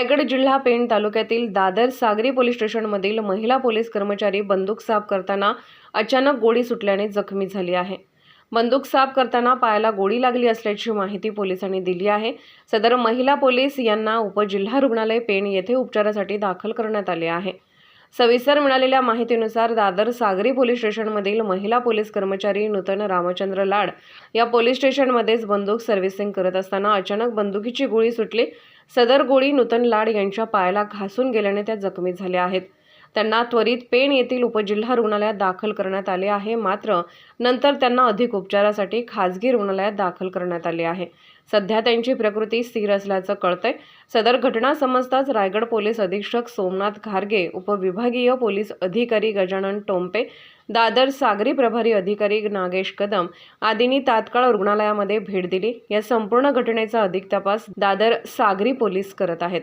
रायगड जिल्हा पेण तालुक्यातील दादर सागरी पोलीस स्टेशनमधील महिला पोलीस कर्मचारी बंदूक साफ करताना अचानक गोळी सुटल्याने जखमी झाली आहे. बंदूक साफ करताना पायाला गोळी लागली असल्याची माहिती पोलिसांनी दिली आहे. सदर महिला पोलीस यांना उपजिल्हा रुग्णालय पेण येथे उपचारासाठी दाखल करण्यात आले आहे. सविस्तर मिळालेल्या माहितीनुसार दादर सागरी पोलीस स्टेशनमधील महिला पोलीस कर्मचारी नूतन रामचंद्र लाड या पोलीस स्टेशनमध्येच बंदूक सर्व्हिसिंग करत असताना अचानक बंदुकीची गोळी सुटली. सदर गोळी नूतन लाड यांच्या पायाला घासून गेल्याने त्या जखमी झाल्या आहेत. त्यांना त्वरित पेण येथील उपजिल्हा रुग्णालयात दाखल करण्यात आले आहे. मात्र नंतर त्यांना अधिक उपचारासाठी खाजगी रुग्णालयात दाखल करण्यात आले आहे. सध्या त्यांची प्रकृती स्थिर असल्याचं कळतंय. सदर घटना समजताच रायगड पोलीस अधीक्षक सोमनाथ घारगे उपविभागीय पोलीस अधिकारी गजानन टोंपे दादर सागरी प्रभारी अधिकारी नागेश कदम आदींनी तात्काळ रुग्णालयामध्ये भेट दिली. या संपूर्ण घटनेचा अधिक तपास दादर सागरी पोलीस करत आहेत.